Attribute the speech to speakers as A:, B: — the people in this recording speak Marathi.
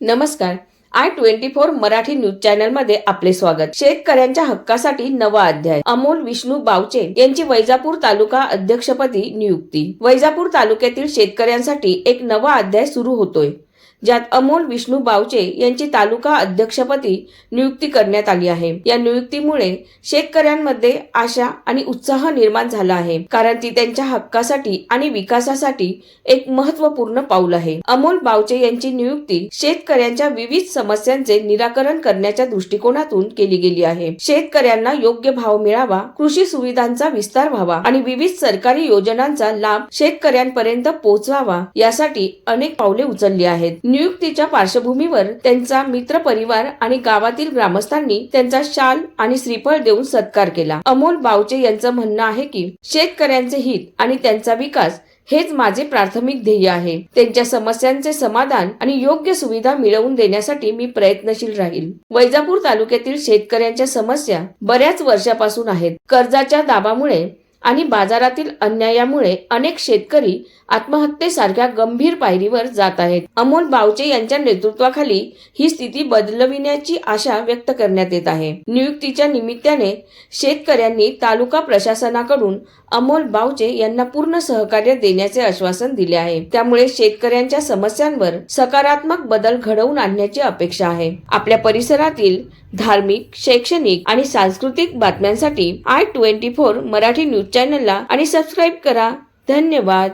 A: नमस्कार. I twenty four Marathi news चॅनलमध्ये आपले स्वागत. शेतकऱ्यांच्या हक्कासाठी नवा अध्याय. अमोल विष्णू बावचे यांची वैजापूर तालुका अध्यक्षपदी नियुक्ती. वैजापूर तालुक्यातील शेतकऱ्यांसाठी एक नवा अध्याय सुरू होतोय. ज्यात अमोल विष्णू बावचे यांची तालुका अध्यक्षपदी नियुक्ती करण्यात आली आहे. या नियुक्तीमुळे शेतकऱ्यांमध्ये आशा आणि उत्साह निर्माण झाला आहे कारण ती त्यांच्या हक्कासाठी आणि विकासासाठी एक महत्त्वपूर्ण पाऊल आहे. अमोल बावचे यांची नियुक्ती शेतकऱ्यांच्या विविध समस्यांचे निराकरण करण्याच्या दृष्टिकोनातून केली गेली आहे. शेतकऱ्यांना योग्य भाव मिळावा कृषी सुविधांचा विस्तार व्हावा आणि विविध सरकारी योजनांचा लाभ शेतकऱ्यांपर्यंत पोहोचवावा यासाठी अनेक पावले उचलली आहेत. नियुक्तीच्या पार्श्वभूमीवर त्यांचा मित्र परिवार आणि गावातील ग्रामस्थांनी त्यांचा शाल आणि श्रीफळ देऊन सत्कार केला. अमोल बावचे यांचं म्हणणं आहे की शेतकऱ्यांचे हित आणि त्यांचा विकास हेच माझे प्राथमिक ध्येय आहे. त्यांच्या समस्यांचे समाधान आणि योग्य सुविधा मिळवून देण्यासाठी मी प्रयत्नशील राहील. वैजापूर तालुक्यातील शेतकऱ्यांच्या समस्या बऱ्याच वर्षापासून आहेत. कर्जाच्या दाबामुळे आणि बाजारातील अन्यायामुळे अनेक शेतकरी आत्महत्येसारख्या गंभीर पायरीवर जात आहेत. अमोल बावचे यांच्या नेतृत्वाखाली ही स्थिती बदलविण्याची आशा व्यक्त करण्यात येत आहे. नियुक्तीच्या निमित्ताने शेतकऱ्यांनी तालुका प्रशासनाकडून अमोल बावचे यांना पूर्ण सहकार्य देण्याचे आश्वासन दिले आहे. त्यामुळे शेतकऱ्यांच्या समस्यांवर सकारात्मक बदल घडवून आणण्याची अपेक्षा आहे. आपल्या परिसरातील धार्मिक शैक्षणिक आणि सांस्कृतिक बातम्यांसाठी I twenty four Marathi news चॅनलला आणि सबस्क्राईब करा. धन्यवाद.